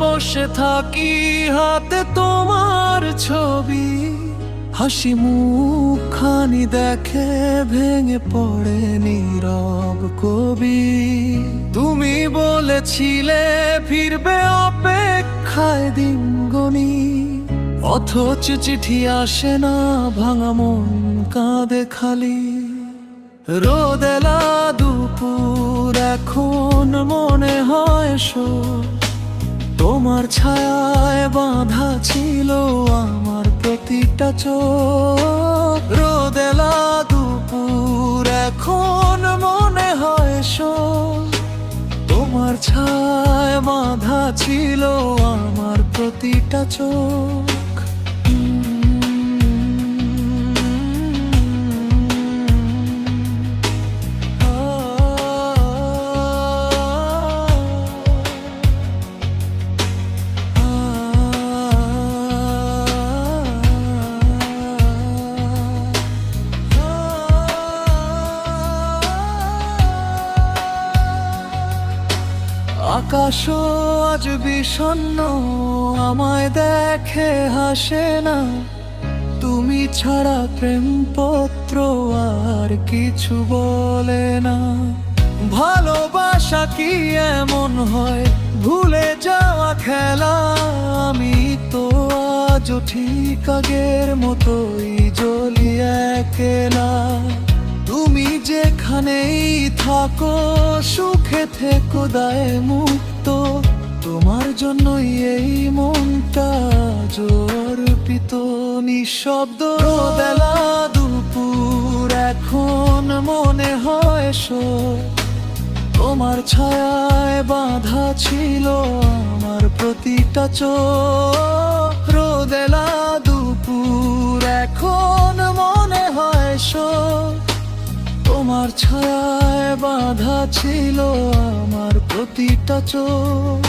বসে থাকি হাতে তোমার ছবি। হাসি মুখখানি দেখে ভেঙে পড়ে নীরব কবি। তুমি বলেছিলে ফিরবে অপেক্ষায় দিনগনি অথচ চিঠি আসে না, ভাঙা মন কাঁদে খালি। রোদেলা দুপুর এখন মনে হয় শো তোমার ছায়ায় বাঁধা ছিল আমার প্রতিটা চোখ। রোদেলা দুপুর এখন মনে হয় শো তোমার ছায় বাঁধা ছিল আমার প্রতিটা চোখ। আকাশও আজ বিষণ্ণ, আমায় দেখে হাসে না। তুমি ছাড়া প্রেমপত্র আর কিছু বলে না। ভালোবাসা কি এমন হয়? ভুলে যাওয়া খেলা, আমি তো আজও ঠিক আগের মতোই জ্বলি তুমি যেখানেই থাকো, সুখে থেকো, দায় মুক্ত। তোমার জন্যই এই মনটা জর্পিত। নিঃশব্দ বেলা দুপুর, এখন মনে হয় শো তোমার ছায়ায় বাঁধা ছিল আমার প্রতিটা চোখ। রোদেলা তোমার ছায়ায় বাধা ছিল আমার প্রতিটা চোখ।